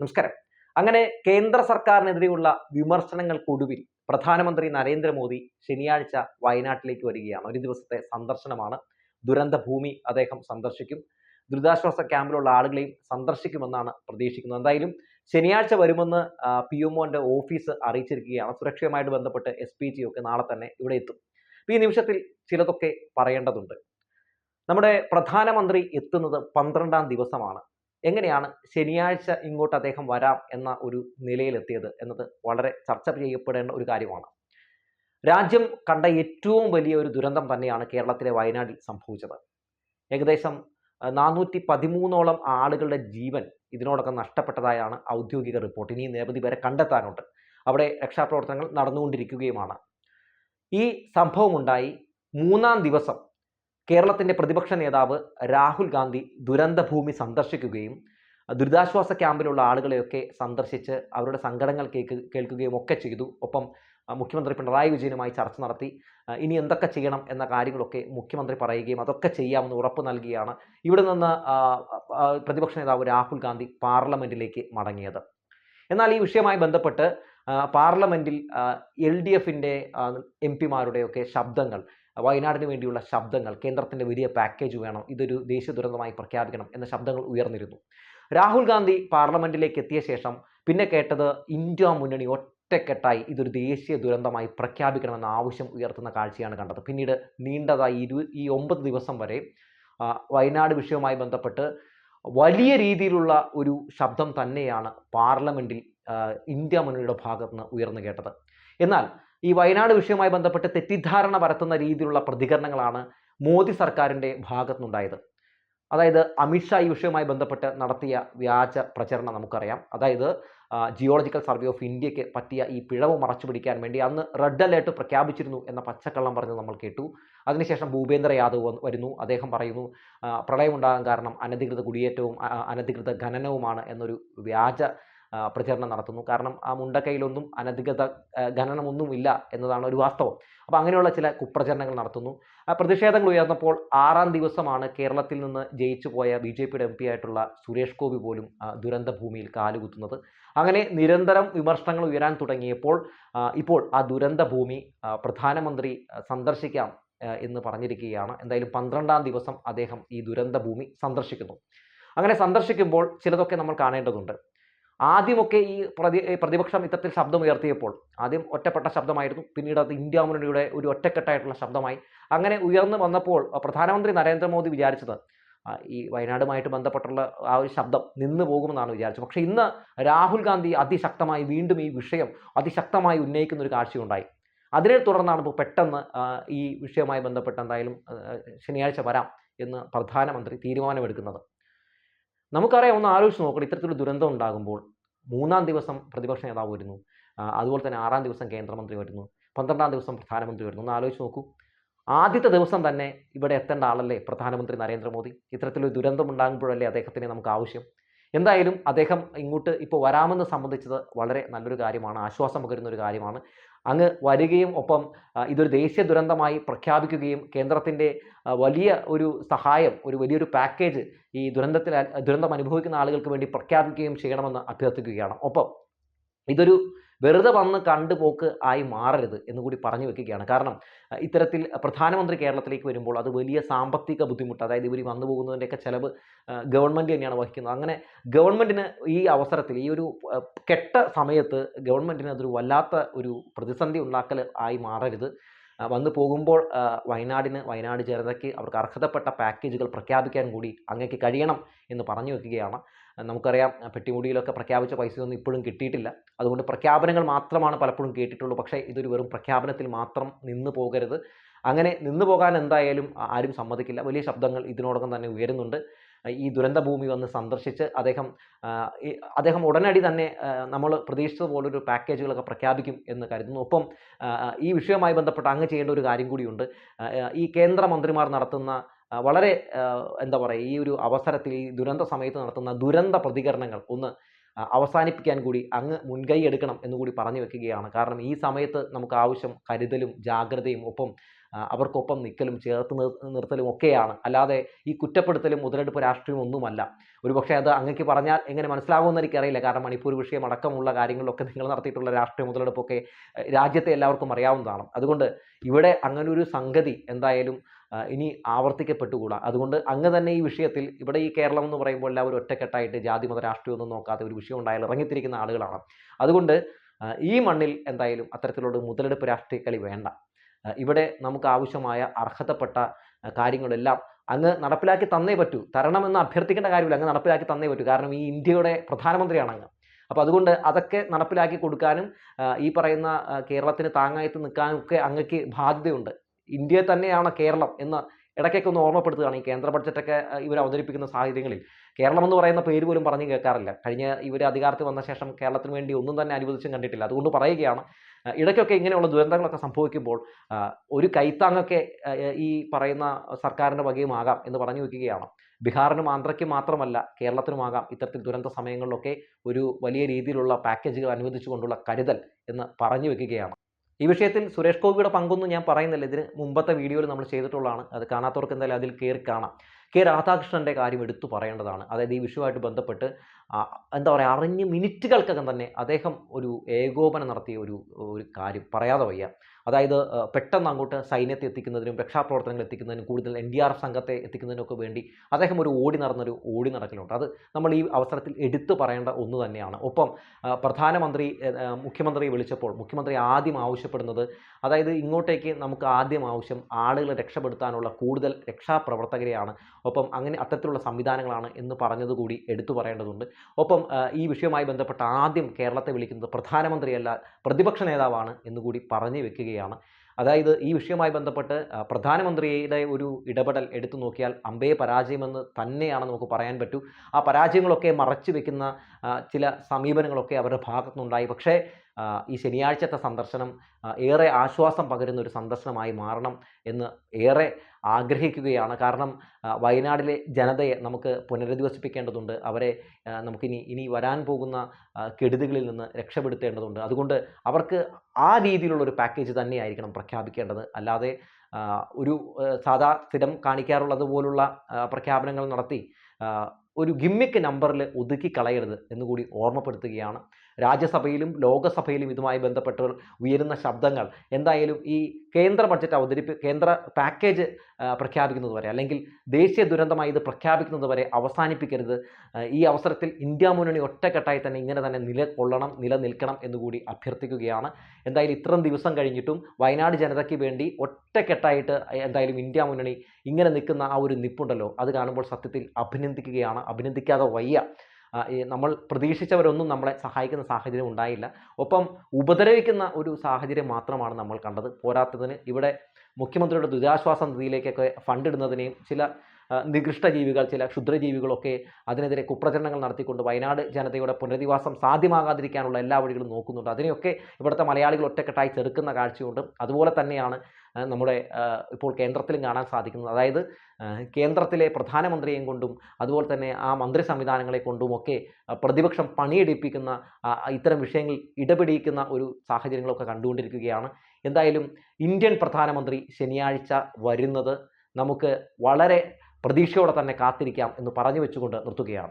നമസ്കാരം. അങ്ങനെ കേന്ദ്ര സർക്കാരിനെതിരെയുള്ള വിമർശനങ്ങൾക്കൊടുവിൽ പ്രധാനമന്ത്രി നരേന്ദ്രമോദി ശനിയാഴ്ച വയനാട്ടിലേക്ക് വരികയാണ്. ഒരു ദിവസത്തെ സന്ദർശനമാണ്. ദുരന്ത ഭൂമി അദ്ദേഹം സന്ദർശിക്കും. ദുരിതാശ്വാസ ക്യാമ്പിലുള്ള ആളുകളെയും സന്ദർശിക്കുമെന്നാണ് പ്രതീക്ഷിക്കുന്നത്. എന്തായാലും ശനിയാഴ്ച വരുമെന്ന് പി എംഒന്റെ ഓഫീസ് അറിയിച്ചിരിക്കുകയാണ്. സുരക്ഷയുമായിട്ട് ബന്ധപ്പെട്ട് എസ് പി ജി ഒക്കെ നാളെ തന്നെ ഇവിടെ എത്തും. ഈ നിമിഷത്തിൽ ചിലതൊക്കെ പറയേണ്ടതുണ്ട്. നമ്മുടെ പ്രധാനമന്ത്രി എത്തുന്നത് പന്ത്രണ്ടാം ദിവസമാണ്. എങ്ങനെയാണ് ശനിയാഴ്ച ഇങ്ങോട്ട് അദ്ദേഹം വരാം എന്ന ഒരു നിലയിലെത്തിയത് എന്നത് വളരെ ചർച്ച ചെയ്യപ്പെടേണ്ട ഒരു കാര്യമാണ്. രാജ്യം കണ്ട ഏറ്റവും വലിയ ഒരു ദുരന്തം തന്നെയാണ് കേരളത്തിലെ വയനാട്ടിൽ സംഭവിച്ചത്. ഏകദേശം നാനൂറ്റി പതിമൂന്നോളം ആളുകളുടെ ജീവൻ ഇതിനോടൊക്കെ നഷ്ടപ്പെട്ടതായാണ് ഔദ്യോഗിക റിപ്പോർട്ട്. ഇനി നിരവധി പേരെ കണ്ടെത്താനുണ്ട്. അവിടെ രക്ഷാപ്രവർത്തനങ്ങൾ നടന്നുകൊണ്ടിരിക്കുകയുമാണ്. ഈ സംഭവമുണ്ടായി മൂന്നാം ദിവസം കേരളത്തിന്റെ പ്രതിപക്ഷ നേതാവ് രാഹുൽ ഗാന്ധി ദുരന്തഭൂമി സന്ദർശിക്കുകയും ദുരിതാശ്വാസ ക്യാമ്പിലുള്ള ആളുകളെയൊക്കെ സന്ദർശിച്ച് അവരുടെ സങ്കടങ്ങൾ കേൾക്ക് കേൾക്കുകയും ഒക്കെ ചെയ്തു. ഒപ്പം മുഖ്യമന്ത്രി പിണറായി വിജയനുമായി ചർച്ച നടത്തി. ഇനി എന്തൊക്കെ ചെയ്യണം എന്ന കാര്യങ്ങളൊക്കെ മുഖ്യമന്ത്രി പറയുകയും അതൊക്കെ ചെയ്യാമെന്ന് ഉറപ്പ് നൽകിയാണ് ഇവിടെ നിന്ന് പ്രതിപക്ഷ നേതാവ് രാഹുൽ ഗാന്ധി പാർലമെന്റിലേക്ക് മടങ്ങിയത്. എന്നാൽ ഈ വിഷയവുമായി ബന്ധപ്പെട്ട് പാർലമെന്റിൽ എൽ ഡി എഫിന്റെ എം പിമാരുടെയൊക്കെ ശബ്ദങ്ങൾ വയനാടിന് വേണ്ടിയുള്ള ശബ്ദങ്ങൾ കേന്ദ്രത്തിന്റെ വലിയ പാക്കേജ് വേണം ഇതൊരു ദേശീയ ദുരന്തമായി പ്രഖ്യാപിക്കണം എന്ന ശബ്ദങ്ങൾ ഉയർന്നിരുന്നു. രാഹുൽ ഗാന്ധി പാർലമെന്റിലേക്ക് എത്തിയ ശേഷം പിന്നെ കേട്ടത് ഇന്ത്യ മുന്നണി ഒറ്റക്കെട്ടായി ഇതൊരു ദേശീയ ദുരന്തമായി പ്രഖ്യാപിക്കണമെന്ന ആവശ്യം ഉയർത്തുന്ന കാഴ്ചയാണ് കണ്ടത്. പിന്നീട് നീണ്ടതായി ഇരു ഈ ഒമ്പത് ദിവസം വരെ വയനാട് വിഷയവുമായി ബന്ധപ്പെട്ട് വലിയ രീതിയിലുള്ള ഒരു ശബ്ദം തന്നെയാണ് പാർലമെന്റിൽ ഇന്ത്യ മുന്നണിയുടെ ഭാഗത്ത് നിന്ന് ഉയർന്നു കേട്ടത്. എന്നാൽ ഈ വയനാട് വിഷയവുമായി ബന്ധപ്പെട്ട് തെറ്റിദ്ധാരണ പരത്തുന്ന രീതിയിലുള്ള പ്രതികരണങ്ങളാണ് മോദി സർക്കാരിന്റെ ഭാഗത്തുനിന്നുണ്ടായത്. അതായത് അമിത്ഷാ ഈ വിഷയവുമായി ബന്ധപ്പെട്ട് നടത്തിയ വ്യാജ പ്രചരണം നമുക്കറിയാം. അതായത് ജിയോളജിക്കൽ സർവേ ഓഫ് ഇന്ത്യയ്ക്ക് പറ്റിയ ഈ പിഴവ് മറച്ചു പിടിക്കാൻ വേണ്ടി അന്ന് റെഡ് അലേർട്ട് പ്രഖ്യാപിച്ചിരുന്നു എന്ന പച്ചക്കള്ളം പറഞ്ഞ് നമ്മൾ കേട്ടു. അതിനുശേഷം ഭൂപേന്ദ്ര യാദവ് വരുന്നു. അദ്ദേഹം പറയുന്നു പ്രളയമുണ്ടാകാൻ കാരണം അനധികൃത കുടിയേറ്റവും അനധികൃത ഖനനവുമാണ് എന്നൊരു വ്യാജ പ്രചരണം നടത്തുന്നു. കാരണം ആ മുണ്ടക്കൈയിലൊന്നും അനധികൃത ഖനനമൊന്നുമില്ല എന്നതാണ് ഒരു വാസ്തവം. അപ്പോൾ അങ്ങനെയുള്ള ചില കുപ്രചരണങ്ങൾ നടത്തുന്നു. പ്രതിഷേധങ്ങൾ ഉയർന്നപ്പോൾ ആറാം ദിവസമാണ് കേരളത്തിൽ നിന്ന് ജയിച്ചു പോയ ബി ജെ പിയുടെ എം പി ആയിട്ടുള്ള സുരേഷ് ഗോപി പോലും ദുരന്ത ഭൂമിയിൽ കാലുകുത്തുന്നത്. അങ്ങനെ നിരന്തരം വിമർശനങ്ങൾ ഉയരാൻ തുടങ്ങിയപ്പോൾ ഇപ്പോൾ ആ ദുരന്ത ഭൂമി പ്രധാനമന്ത്രി സന്ദർശിക്കാം എന്ന് പറഞ്ഞിരിക്കുകയാണ്. എന്തായാലും പന്ത്രണ്ടാം ദിവസം അദ്ദേഹം ഈ ദുരന്ത ഭൂമി സന്ദർശിക്കുന്നു. അങ്ങനെ സന്ദർശിക്കുമ്പോൾ ചിലതൊക്കെ നമ്മൾ കാണേണ്ടതുണ്ട്. ആദ്യമൊക്കെ ഈ പ്രതി പ്രതിപക്ഷം ഇത്തരത്തിൽ ശബ്ദമുയർത്തിയപ്പോൾ ആദ്യം ഒറ്റപ്പെട്ട ശബ്ദമായിരുന്നു. പിന്നീട് അത് ഇന്ത്യ മുന്നണിയുടെ ഒരു ഒറ്റക്കെട്ടായിട്ടുള്ള ശബ്ദമായി. അങ്ങനെ ഉയർന്നു വന്നപ്പോൾ പ്രധാനമന്ത്രി നരേന്ദ്രമോദി വിചാരിച്ചത് ഈ വയനാടുമായിട്ട് ബന്ധപ്പെട്ടുള്ള ആ ഒരു ശബ്ദം നിന്നു പോകുമെന്നാണ് വിചാരിച്ചത്. പക്ഷേ ഇന്ന് രാഹുൽ ഗാന്ധി അതിശക്തമായി വീണ്ടും ഈ വിഷയം അതിശക്തമായി ഉന്നയിക്കുന്ന ഒരു കാഴ്ചയുണ്ടായി. അതിനെ തുടർന്നാണ് ഇപ്പോൾ പെട്ടെന്ന് ഈ വിഷയവുമായി ബന്ധപ്പെട്ട് എന്തായാലും ശനിയാഴ്ച വരാം എന്ന് പ്രധാനമന്ത്രി തീരുമാനമെടുക്കുന്നത്. നമുക്കറിയാം ഒന്ന് ആലോചിച്ച് നോക്കണം ഇത്തരത്തിലൊരു ദുരന്തം ഉണ്ടാകുമ്പോൾ മൂന്നാം ദിവസം പ്രതിപക്ഷ നേതാവ് വരുന്നു അതുപോലെ തന്നെ ആറാം ദിവസം കേന്ദ്രമന്ത്രി വരുന്നു പന്ത്രണ്ടാം ദിവസം പ്രധാനമന്ത്രി വരുന്നു. ഒന്ന് ആലോചിച്ച് നോക്കൂ. ആദ്യത്തെ ദിവസം തന്നെ ഇവിടെ എത്തേണ്ട ആളല്ലേ പ്രധാനമന്ത്രി നരേന്ദ്രമോദി? ഇത്തരത്തിലൊരു ദുരന്തം ഉണ്ടാകുമ്പോഴല്ലേ അദ്ദേഹത്തിന് നമുക്ക് ആവശ്യം? എന്തായാലും അദ്ദേഹം ഇങ്ങോട്ട് ഇപ്പോൾ വരാമെന്ന് സംബന്ധിച്ചത് വളരെ നല്ലൊരു കാര്യമാണ് ആശ്വാസം പകരുന്ന ഒരു കാര്യമാണ്. അങ്ങ് വരികയും ഒപ്പം ഇതൊരു ദേശീയ ദുരന്തമായി പ്രഖ്യാപിക്കുകയും കേന്ദ്രത്തിന്റെ വലിയ ഒരു സഹായം ഒരു വലിയൊരു പാക്കേജ് ഈ ദുരന്തത്തിൽ ദുരന്തം അനുഭവിക്കുന്ന ആളുകൾക്ക് വേണ്ടി പ്രഖ്യാപിക്കുകയും ചെയ്യണമെന്ന് അഭ്യർത്ഥിക്കുകയാണ്. ഒപ്പം ഇതൊരു വെറുതെ വന്ന് കണ്ടുപോക്ക് ആയി മാറരുത് എന്ന് കൂടി പറഞ്ഞു വെക്കുകയാണ്. കാരണം ഇത്തരത്തിൽ പ്രധാനമന്ത്രി കേരളത്തിലേക്ക് വരുമ്പോൾ അത് വലിയ സാമ്പത്തിക ബുദ്ധിമുട്ട് അതായത് ഇവർ വന്നു പോകുന്നതിന്റെയൊക്കെ ചിലവ് ഗവൺമെന്റ് തന്നെയാണ് വഹിക്കുന്നത്. അങ്ങനെ ഗവൺമെന്റിന് ഈ അവസരത്തിൽ ഈ ഒരു കെട്ട സമയത്ത് ഗവൺമെന്റിന് അതൊരു വല്ലാത്ത ഒരു പ്രതിസന്ധി ഉണ്ടാക്കൽ ആയി മാറരുത്. വന്നു പോകുമ്പോൾ വയനാടിന് വയനാട് ജനതയ്ക്ക് അവർക്ക് അർഹതപ്പെട്ട പാക്കേജുകൾ പ്രഖ്യാപിക്കാൻ കൂടി അങ്ങേക്ക് കഴിയണം എന്ന് പറഞ്ഞു വെക്കുകയാണ്. നമുക്കറിയാം പെട്ടിമുടിയിലൊക്കെ പ്രഖ്യാപിച്ച പൈസയൊന്നും ഇപ്പോഴും കിട്ടിയിട്ടില്ല. അതുകൊണ്ട് പ്രഖ്യാപനങ്ങൾ മാത്രമാണ് പലപ്പോഴും കേട്ടിട്ടുള്ളൂ. പക്ഷേ ഇതൊരു വെറും പ്രഖ്യാപനത്തിൽ മാത്രം നിന്ന് പോകരുത്. അങ്ങനെ നിന്നു പോകാൻ എന്തായാലും ആരും സമ്മതിക്കില്ല. വലിയ ശബ്ദങ്ങൾ ഇതിനോടകം തന്നെ ഉയരുന്നുണ്ട്. ഈ ദുരന്ത ഭൂമി വന്ന് സന്ദർശിച്ച് അദ്ദേഹം അദ്ദേഹം ഉടനടി തന്നെ നമ്മൾ പ്രതീക്ഷിച്ചത് പോലൊരു പാക്കേജുകളൊക്കെ പ്രഖ്യാപിക്കും എന്ന് കരുതുന്നു. ഒപ്പം ഈ വിഷയവുമായി ബന്ധപ്പെട്ട് അങ്ങ് ചെയ്യേണ്ട ഒരു കാര്യം കൂടിയുണ്ട്. ഈ കേന്ദ്രമന്ത്രിമാർ നടത്തുന്ന വളരെ എന്താ പറയുക ഈ ഒരു അവസരത്തിൽ ഈ ദുരന്ത സമയത്ത് നടത്തുന്ന ദുരന്ത പ്രതികരണങ്ങൾ ഒന്ന് അവസാനിപ്പിക്കാൻ കൂടി അങ്ങ് മുൻകൈ എടുക്കണം എന്ന് കൂടി പറഞ്ഞു വെക്കുകയാണ്. കാരണം ഈ സമയത്ത് നമുക്ക് ആവശ്യം കരുതലും ജാഗ്രതയും ഒപ്പം അവർക്കൊപ്പം നിൽക്കലും ചേർത്ത് നിർ നിർത്തലും ഒക്കെയാണ്. അല്ലാതെ ഈ കുറ്റപ്പെടുത്തലും മുതലെടുപ്പ് രാഷ്ട്രീയം ഒന്നുമല്ല. ഒരുപക്ഷെ അത് അങ്ങക്ക് പറഞ്ഞാൽ എങ്ങനെ മനസ്സിലാകുമെന്ന് എനിക്കറിയില്ല. കാരണം മണിപ്പൂർ വിഷയം അടക്കമുള്ള കാര്യങ്ങളിലൊക്കെ നിങ്ങൾ നടത്തിയിട്ടുള്ള രാഷ്ട്രീയ മുതലെടുപ്പൊക്കെ രാജ്യത്തെ എല്ലാവർക്കും അറിയാവുന്നതാണ്. അതുകൊണ്ട് ഇവിടെ അങ്ങനെ ഒരു സംഗതി എന്തായാലും ഇനി ആവർത്തിക്കപ്പെട്ടുകൂടാ. അതുകൊണ്ട് അങ്ങ് തന്നെ ഈ വിഷയത്തിൽ ഇവിടെ ഈ കേരളം എന്ന് പറയുമ്പോൾ എല്ലാവരും ഒറ്റക്കെട്ടായിട്ട് ജാതി മത രാഷ്ട്രീയമൊന്നും നോക്കാതെ ഒരു വിഷയം ഉണ്ടായാലും ഇറങ്ങിത്തിരിക്കുന്ന ആളുകളാണ്. അതുകൊണ്ട് ഈ മണ്ണിൽ എന്തായാലും അത്തരത്തിലുള്ള മുതലെടുപ്പ് രാഷ്ട്രീയ കളി വേണ്ട. ഇവിടെ നമുക്ക് ആവശ്യമായ അർഹതപ്പെട്ട കാര്യങ്ങളെല്ലാം അങ്ങ് നടപ്പിലാക്കി തന്നേ പറ്റൂ. തരണമെന്ന് അഭ്യർത്ഥിക്കേണ്ട കാര്യമില്ല. അങ്ങ് നടപ്പിലാക്കി തന്നേ പറ്റൂ. കാരണം ഈ ഇന്ത്യയുടെ പ്രധാനമന്ത്രിയാണ് അങ്ങ്. അപ്പോൾ അതുകൊണ്ട് അതൊക്കെ നടപ്പിലാക്കി കൊടുക്കാനും ഈ പറയുന്ന കേരളത്തിന് താങ്ങായിട്ട് നിൽക്കാനും ഒക്കെ അങ്ങക്ക് ബാധ്യതയുണ്ട്. ഇന്ത്യ തന്നെയാണ് കേരളം എന്ന് ഇടയ്ക്കൊക്കെ ഒന്ന് ഓർമ്മപ്പെടുത്തുകയാണ് ഈ കേന്ദ്ര ബഡ്ജറ്റൊക്കെ ഇവർ അവതരിപ്പിക്കുന്ന സാഹചര്യങ്ങളിൽ. കേരളം എന്ന് പറയുന്ന പേര് പോലും പറഞ്ഞു കേൾക്കാറില്ല. കഴിഞ്ഞ ഇവർ അധികാരത്തിൽ വന്ന ശേഷം കേരളത്തിന് വേണ്ടി ഒന്നും തന്നെ അനുവദിച്ചും കണ്ടിട്ടില്ല. അതുകൊണ്ട് പറയുകയാണ് ഇടയ്ക്കൊക്കെ ഇങ്ങനെയുള്ള ദുരന്തങ്ങളൊക്കെ സംഭവിക്കുമ്പോൾ ഒരു കൈത്താങ്ങൊക്കെ ഈ പറയുന്ന സർക്കാരിന്റെ വകയുമാകാം എന്ന് പറഞ്ഞു വയ്ക്കുകയാണ് ബീഹാറിനും ആന്ധ്രയ്ക്കും മാത്രമല്ല കേരളത്തിനുമാകാം ഇത്തരത്തിൽ ദുരന്ത സമയങ്ങളിലൊക്കെ ഒരു വലിയ രീതിയിലുള്ള പാക്കേജുകൾ അനുവദിച്ചുകൊണ്ടുള്ള കരുതൽ എന്ന് പറഞ്ഞു വെക്കുകയാണ്. ഈ വിഷയത്തിൽ സുരേഷ് ഗോപിയുടെ പങ്കൊന്നും ഞാൻ പറയുന്നില്ല. ഇതിന് മുമ്പത്തെ വീഡിയോയിൽ നമ്മൾ ചെയ്തിട്ടുള്ളതാണ്. അത് കാണാത്തവർക്ക് എന്തായാലും അതിൽ കയറി കാണാം. കെ രാധാകൃഷ്ണന്റെ കാര്യം എടുത്തു പറയേണ്ടതാണ്. അതായത് ഈ വിഷയമായിട്ട് ബന്ധപ്പെട്ട് എന്താ പറയുക അറിഞ്ഞ് മിനിറ്റുകൾക്കകം തന്നെ അദ്ദേഹം ഒരു ഏകോപനം നടത്തിയ ഒരു ഒരു കാര്യം പറയാതെ വയ്യ. അതായത് പെട്ടെന്ന് അങ്ങോട്ട് സൈന്യത്തെ എത്തിക്കുന്നതിനും രക്ഷാപ്രവർത്തനങ്ങൾ എത്തിക്കുന്നതിനും കൂടുതൽ എൻ ഡി ആർ എഫ് സംഘത്തെ എത്തിക്കുന്നതിനൊക്കെ വേണ്ടി അദ്ദേഹം ഒരു ഓടി നടന്നൊരു ഓടി നടക്കലുണ്ട്. അത് നമ്മൾ ഈ അവസരത്തിൽ എടുത്തു പറയേണ്ട ഒന്ന് തന്നെയാണ്. ഒപ്പം പ്രധാനമന്ത്രി മുഖ്യമന്ത്രിയെ വിളിച്ചപ്പോൾ മുഖ്യമന്ത്രി ആദ്യം ആവശ്യപ്പെടുന്നത് അതായത് ഇങ്ങോട്ടേക്ക് നമുക്ക് ആദ്യം ആവശ്യം ആളുകളെ രക്ഷപ്പെടുത്താനുള്ള കൂടുതൽ രക്ഷാപ്രവർത്തകരെയാണ്. ഒപ്പം അങ്ങനെ അത്തരത്തിലുള്ള സംവിധാനങ്ങളാണ് എന്ന് പറഞ്ഞതുകൂടി എടുത്തു പറയേണ്ടതുണ്ട്. ഒപ്പം ഈ വിഷയവുമായി ബന്ധപ്പെട്ട് ആദ്യം കേരളത്തെ വിളിക്കുന്നത് പ്രധാനമന്ത്രിയല്ല പ്രതിപക്ഷ നേതാവാണ് എന്നുകൂടി പറഞ്ഞു വെക്കുകയാണ് അതായത് ഈ വിഷയവുമായി ബന്ധപ്പെട്ട് പ്രധാനമന്ത്രിയുടെ ഒരു ഇടപെടൽ എടുത്തു നോക്കിയാൽ അമ്പേ പരാജയമെന്ന് തന്നെയാണ് നമുക്ക് പറയാൻ പറ്റൂ. ആ പരാജയങ്ങളൊക്കെ മറച്ചു വെക്കുന്ന ചില സമീപനങ്ങളൊക്കെ അവരുടെ ഭാഗത്തുനിന്നുണ്ടായി. പക്ഷേ ഈ ശനിയാഴ്ചത്തെ സന്ദർശനം ഏറെ ആശ്വാസം പകരുന്ന ഒരു സന്ദർശനമായി മാറണം എന്ന് ഏറെ ആഗ്രഹിക്കുകയാണ്. കാരണം വയനാടിലെ ജനതയെ നമുക്ക് പുനരധിവസിപ്പിക്കേണ്ടതുണ്ട്. അവരെ നമുക്കിനി ഇനി വരാൻ പോകുന്ന കെടുതികളിൽ നിന്ന് രക്ഷപ്പെടുത്തേണ്ടതുണ്ട്. അതുകൊണ്ട് അവർക്ക് ആ രീതിയിലുള്ള ഒരു പാക്കേജ് തന്നെയായിരിക്കണം പ്രഖ്യാപിക്കേണ്ടത്. അല്ലാതെ ഒരു സാധാ സ്ഥിരം കാണിക്കാറുള്ളത് പോലുള്ള പ്രഖ്യാപനങ്ങൾ നടത്തി ഒരു ഗിമ്മിക്ക് നമ്പറിൽ ഒതുക്കി കളയരുത് എന്നുകൂടി ഓർമ്മപ്പെടുത്തുകയാണ്. രാജ്യസഭയിലും ലോകസഭയിലും ഇതുമായി ബന്ധപ്പെട്ട് ഉയരുന്ന ശബ്ദങ്ങൾ. എന്തായാലും ഈ കേന്ദ്ര ബഡ്ജറ്റ് അവതരിപ്പി കേന്ദ്ര പാക്കേജ് പ്രഖ്യാപിക്കുന്നത് വരെ അല്ലെങ്കിൽ ദേശീയ ദുരന്തമായി ഇത് പ്രഖ്യാപിക്കുന്നത് വരെ അവസാനിപ്പിക്കരുത് ഈ അവസരത്തിൽ ഇന്ത്യ മുന്നണി ഒറ്റക്കെട്ടായി തന്നെ ഇങ്ങനെ തന്നെ നിലകൊള്ളണം നിലനിൽക്കണം എന്നുകൂടി അഭ്യർത്ഥിക്കുകയാണ്. എന്തായാലും ഇത്രയും ദിവസം കഴിഞ്ഞിട്ടും വയനാട് ജനതയ്ക്ക് വേണ്ടി ഒറ്റക്കെട്ടായിട്ട് എന്തായാലും ഇന്ത്യ മുന്നണി ഇങ്ങനെ നിൽക്കുന്ന ആ ഒരു നിപ്പുണ്ടല്ലോ. അത് കാണുമ്പോൾ സത്യത്തിൽ അഭിനന്ദിക്കുകയാണ്. അഭിനന്ദിക്കാതെ വയ്യ. നമ്മൾ പ്രതീക്ഷിച്ചവരൊന്നും നമ്മളെ സഹായിക്കുന്ന സാഹചര്യം ഉണ്ടായില്ല. ഒപ്പം ഉപദ്രവിക്കുന്ന ഒരു സാഹചര്യം മാത്രമാണ് നമ്മൾ കണ്ടത്. പോരാത്തതിന് ഇവിടെ മുഖ്യമന്ത്രിയുടെ ദുരിതാശ്വാസ നിധിയിലേക്കൊക്കെ ഫണ്ട് ഇടുന്നതിനെയും ചില നികൃഷ്ട ജീവികൾ ചില ക്ഷുദ്രജീവികളൊക്കെ അതിനെതിരെ കുപ്രചരണങ്ങൾ നടത്തിക്കൊണ്ട് വയനാട് ജനതയുടെ പുനരധിവാസം സാധ്യമാകാതിരിക്കാനുള്ള എല്ലാ വഴികളും നോക്കുന്നുണ്ട്. അതിനെയൊക്കെ ഇവിടുത്തെ മലയാളികൾ ഒറ്റക്കെട്ടായി ചെറുക്കുന്ന കാഴ്ചയുണ്ട്. അതുപോലെ തന്നെയാണ് നമ്മുടെ ഇപ്പോൾ കേന്ദ്രത്തിലും കാണാൻ സാധിക്കുന്നത്. അതായത് കേന്ദ്രത്തിലെ പ്രധാനമന്ത്രിയെയും കൊണ്ടും അതുപോലെ തന്നെ ആ മന്ത്രി സംവിധാനങ്ങളെ കൊണ്ടുമൊക്കെ പ്രതിപക്ഷം പണിയെടുപ്പിക്കുന്ന ഇത്തരം വിഷയങ്ങളിൽ ഇടപെടിയിക്കുന്ന ഒരു സാഹചര്യങ്ങളൊക്കെ കണ്ടുകൊണ്ടിരിക്കുകയാണ്. എന്തായാലും ഇന്ത്യൻ പ്രധാനമന്ത്രി ശനിയാഴ്ച വരുന്നത് നമുക്ക് വളരെ പ്രതീക്ഷയോടെ തന്നെ കാത്തിരിക്കാം എന്ന് പറഞ്ഞു വെച്ചുകൊണ്ട് നിർത്തുകയാണ്.